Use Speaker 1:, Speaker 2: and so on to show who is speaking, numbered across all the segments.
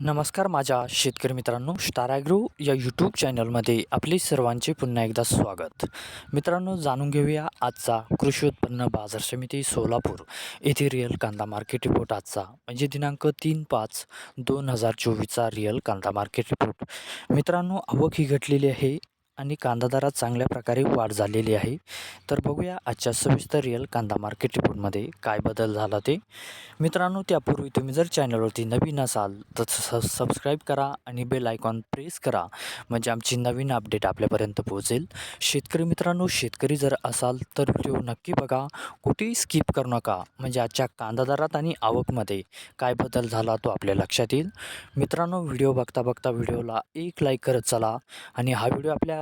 Speaker 1: नमस्कार माझ्या शेतकरी मित्रांनो स्टाराग्रो या यूट्यूब चॅनलमध्ये आपले सर्वांचे पुन्हा एकदा स्वागत. मित्रांनो जाणून घेऊया आजचा कृषी उत्पन्न बाजार समिती सोलापूर येथे रिअल कांदा मार्केट रिपोर्ट आजचा म्हणजे दिनांक तीन पाच दोन हजार चोवीसचा रिअल कांदा मार्केट रिपोर्ट मित्रांनो आवक ही घटलेली आहे आणि कांदा दरात चांगल्या प्रकारे वाढ झालेली आहे. तर बघूया आजच्या सविस्तर रिअल कांदा मार्केट रिपोर्टमध्ये काय बदल झाला ते. मित्रांनो त्यापूर्वी तुम्ही जर चॅनलवरती नवीन असाल तर स सबस्क्राईब करा आणि बेल आयकॉन प्रेस करा. म्हणजे आमची नवीन अपडेट आपल्यापर्यंत पोहोचेल. शेतकरी मित्रांनो शेतकरी जर असाल तर व्हिडिओ नक्की बघा. कुठेही स्किप करू नका. म्हणजे आजच्या कांदा दरात आणि आवकमध्ये काय बदल झाला तो आपल्या लक्षात येईल. मित्रांनो व्हिडिओ बघता बघता व्हिडिओला एक लाईक करत चला. आणि हा व्हिडिओ आपल्या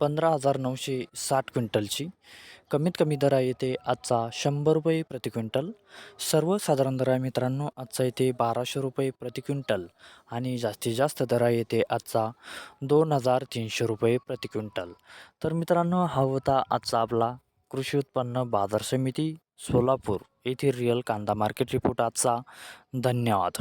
Speaker 1: पंधरा हजार नऊशे साठ क्विंटलची. कमीत कमी दर आहे ते आजचा शंभर रुपये प्रति क्विंटल. सर्वसाधारण दर आहे मित्रांनो आजचा येते बाराशे रुपये प्रति क्विंटल. आणि जास्तीत जास्त दर आहे ते आजचा दोन हजार तीनशे रुपये प्रति क्विंटल. तर मित्रांनो हा होता आजचा आपला कृषी उत्पन्न बाजार समिती सोलापूर येथील रिअल कांदा मार्केट रिपोर्ट आजचा. धन्यवाद.